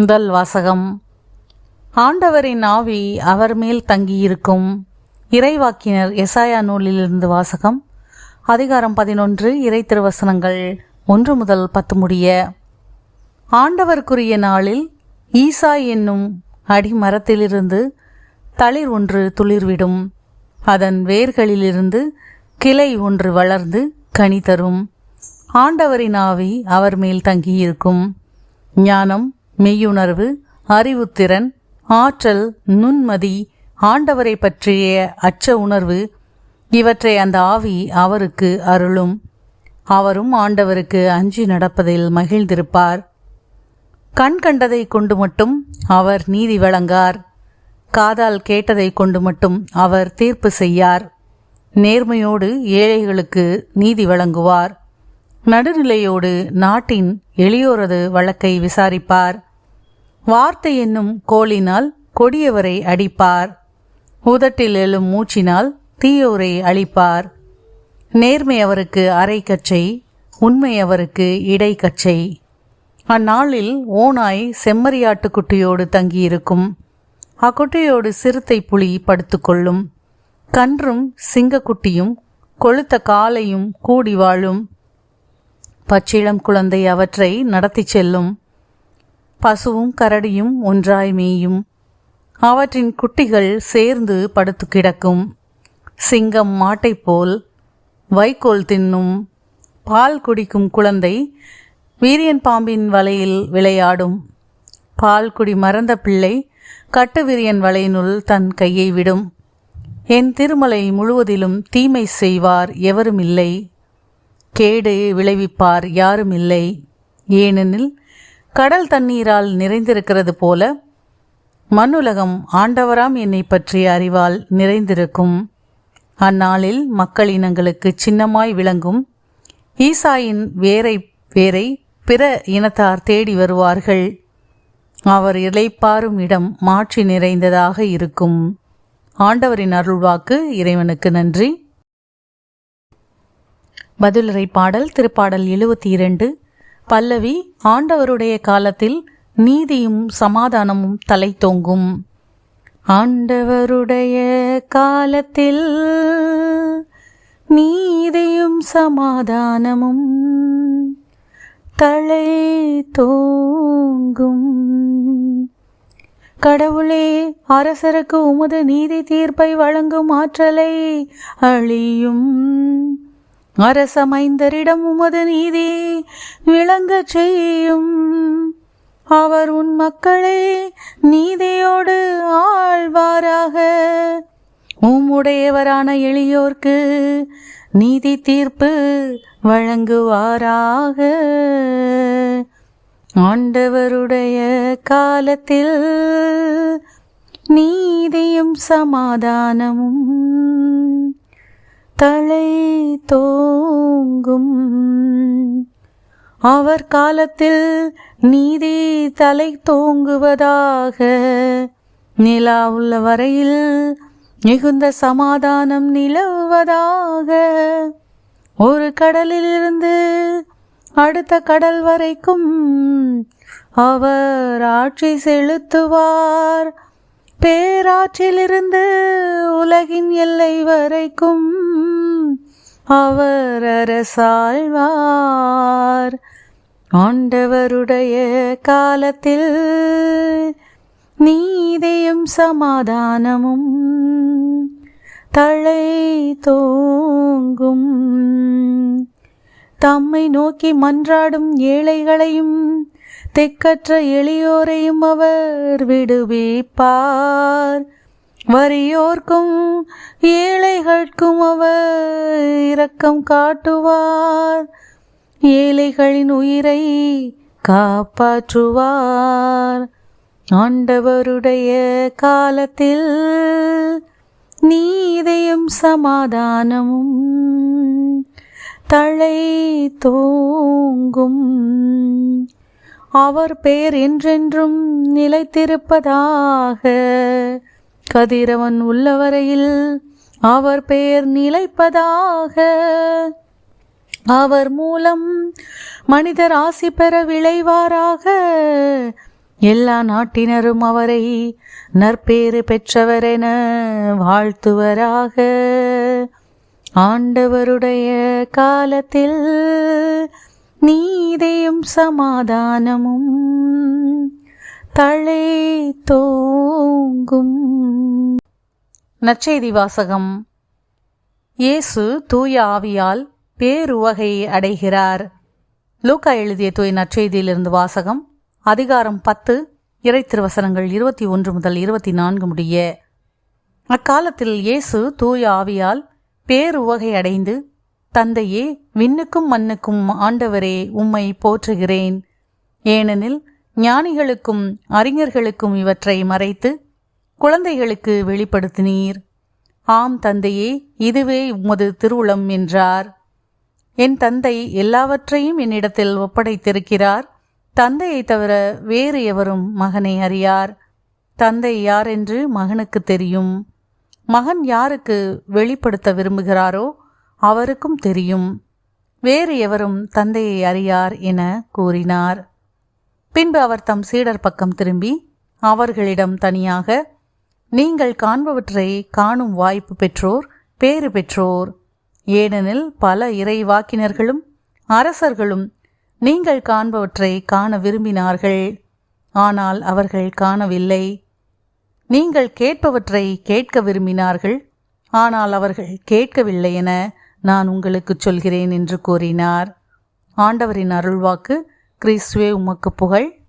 முதல் வாசகம். ஆண்டவரின் ஆவி அவர் மேல் தங்கியிருக்கும். இறைவாக்கினர் எசாயா நூலிலிருந்து வாசகம். அதிகாரம் பதினொன்று இறை திருவசனங்கள் ஒன்று முதல் பத்து முடிய. ஆண்டவருக்குரிய நாளில் ஈசா என்னும் அடிமரத்திலிருந்து தளிர் ஒன்று துளிர்விடும். அதன் வேர்களிலிருந்து கிளை ஒன்று வளர்ந்து கனி தரும். ஆண்டவரின் ஆவி அவர் மேல் தங்கியிருக்கும். ஞானம் மெய்யுணர்வு அறிவுத்திறன் ஆற்றல் நுண்மதி ஆண்டவரை பற்றிய அச்ச உணர்வு இவற்றை அந்த ஆவி அவருக்கு அருளும். அவரும் ஆண்டவருக்கு அஞ்சி நடப்பதில் மகிழ்ந்திருப்பார். கண் கண்டதை கொண்டு மட்டும் அவர் நீதி வழங்கார். காதால் கேட்டதை கொண்டு மட்டும் அவர் தீர்ப்பு செய்யார். நேர்மையோடு ஏழைகளுக்கு நீதி வழங்குவார். நடுநிலையோடு நாட்டின் எளியோரது வழக்கை விசாரிப்பார். வார்த்தை என்னும் கோலினால் கொடியவரை அடிப்பார். உதட்டில் எழும் மூச்சினால் தீயோரை அழிப்பார். நேர்மை அவருக்கு அரைக்கச்சை உண்மை அவருக்கு இடைக்கச்சை அந்நாளில் ஓனாய் செம்மறியாட்டுக்குட்டியோடு தங்கியிருக்கும். அக்குட்டியோடு சிறுத்தை புலி படுத்துக்கொள்ளும் கன்றும் சிங்கக்குட்டியும் கொளுத்த காலையும் கூடி வாழும். பச்சிளம் குழந்தை அவற்றை நடத்தி செல்லும். பசுவும் கரடியும் ஒன்றாய் மேயும். அவற்றின் குட்டிகள் சேர்ந்து படுத்து கிடக்கும். சிங்கம் மாட்டைப் போல் வைக்கோல் தின்னும். பால் குடிக்கும் குழந்தை வீரியன் பாம்பின் வலையில் விளையாடும். பால் குடி மறந்த பிள்ளை கட்டுவிரியன் வலையினுள் தன் கையை விடும். என் திருமலை முழுவதிலும் தீமை செய்வார் எவரும் இல்லை கேடு விளைவிப்பார் யாரும் இல்லை ஏனெனில் கடல் தண்ணீரால் நிறைந்திருக்கிறது போல மண்ணுலகம் ஆண்டவராம் என்னை பற்றிய அறிவால் நிறைந்திருக்கும். அந்நாளில் மக்களினங்களுக்கு சின்னமாய் விளங்கும். ஈசாயின் வேரை வேரை பிற இனத்தார் தேடி வருவார்கள். அவர் இளைப்பாரும் இடம் மாற்றி நிறைந்ததாக இருக்கும். ஆண்டவரின் அருள்வாக்கு இறைவனுக்கு நன்றி. பதிலுரை பாடல் திருப்பாடல் எழுபத்தி இரண்டு பல்லவி ஆண்டவருடைய காலத்தில் நீதியும் சமாதானமும் தலை தோங்கும் ஆண்டவருடைய காலத்தில் நீதியும் சமாதானமும் தலை தோங்கும் கடவுளே அரசருக்கு உமது நீதி தீர்ப்பை வழங்கும் ஆற்றலை அழியும். அரசமைந்தரிடம் உமது நீதி விளங்கச் செய்யும். அவர் உன் மக்களை நீதியோடு ஆழ்வாராக உம்முடையவரான எளியோர்க்கு நீதி தீர்ப்பு வழங்குவாராக. ஆண்டவருடைய காலத்தில் நீதியும் சமாதானமும் தலை தோங்கும். அவர் காலத்தில் நீதி தலை தோங்குவதாக. நிலா உள்ள வரையில் மிகுந்த சமாதானம் நிலவுவதாக. ஒரு கடலிலிருந்து அடுத்த கடல் வரைக்கும் அவர் ஆட்சி செலுத்துவார். பேராற்றிலிருந்து உலகின் எல்லை வரைக்கும் அவர் அரசாழ்வார் ஆண்டவருடைய காலத்தில் நீதியும் சமாதானமும் தழை தோங்கும். தம்மை நோக்கி மன்றாடும் ஏழைகளையும் திக்கற்ற எளியோரையும் அவர் விடுவிப்பார். வறியோர்க்கும் ஏழைகளுக்கும் அவர் இரக்கம் காட்டுவார். ஏழைகளின் உயிரை காப்பாற்றுவார். ஆண்டவருடைய காலத்தில் நீதையும் சமாதானமும் தழை தோங்கும். அவர் பெயர் என்றென்றும் நிலைத்திருப்பதாக. கதிரவன் உள்ளவரையில் அவர் பெயர் நிலைப்பதாக. அவர் மூலம் மனிதர் ஆசி பெற விளைவாராக. எல்லா நாட்டினரும் அவரை நற்பேறு பெற்றவரென வாழ்த்துவராக. ஆண்டவருடைய காலத்தில் நீதியும் சமாதானமும் தலை தோங்கும். நற்செய்தி வாசகம். இயேசு தூய ஆவியால் பேருவகை அடைகிறார். லூக்கா எழுதிய தூய் நற்செய்தியிலிருந்து வாசகம் அதிகாரம் பத்து இறை திருவசனங்கள் இருபத்தி ஒன்று முதல் இருபத்தி நான்கு முடிய. அக்காலத்தில் இயேசு தூய ஆவியால் பேருவகை அடைந்து தந்தையே விண்ணுக்கும் மண்ணுக்கும் ஆண்டவரே உம்மை போற்றுகிறேன். ஏனெனில் ஞானிகளுக்கும் அறிஞர்களுக்கும் இவற்றை மறைத்து குழந்தைகளுக்கு வெளிப்படுத்தினீர். ஆம் தந்தையே இதுவே உமது திருவுளம் என்றார். என் தந்தை எல்லாவற்றையும் என்னிடத்தில் ஒப்படைத்திருக்கிறார். தந்தையை தவிர வேறு எவரும் மகனை அறியார். தந்தை யார் என்று மகனுக்கு தெரியும். மகன் யாருக்கு வெளிப்படுத்த விரும்புகிறாரோ அவருக்கும் தெரியும். வேறு எவரும் தந்தையை அறியார் என கூறினார். பின்பு அவர் தம் சீடர் பக்கம் திரும்பி அவர்களிடம் தனியாக நீங்கள் காண்பவற்றை காணும் வாய்ப்பு பெற்றோர் பேறு பெற்றோர். ஏனெனில் பல இறைவாக்கினர்களும் அரசர்களும் நீங்கள் காண்பவற்றை காண விரும்பினார்கள். ஆனால் அவர்கள் காணவில்லை. நீங்கள் கேட்பவற்றை கேட்க விரும்பினார்கள். ஆனால் அவர்கள் கேட்கவில்லை என நான் உங்களுக்கு சொல்கிறேன் என்று கூறினார். ஆண்டவரின் அருள்வாக்கு கிறிஸ்துவே உமக்கு புகழ்.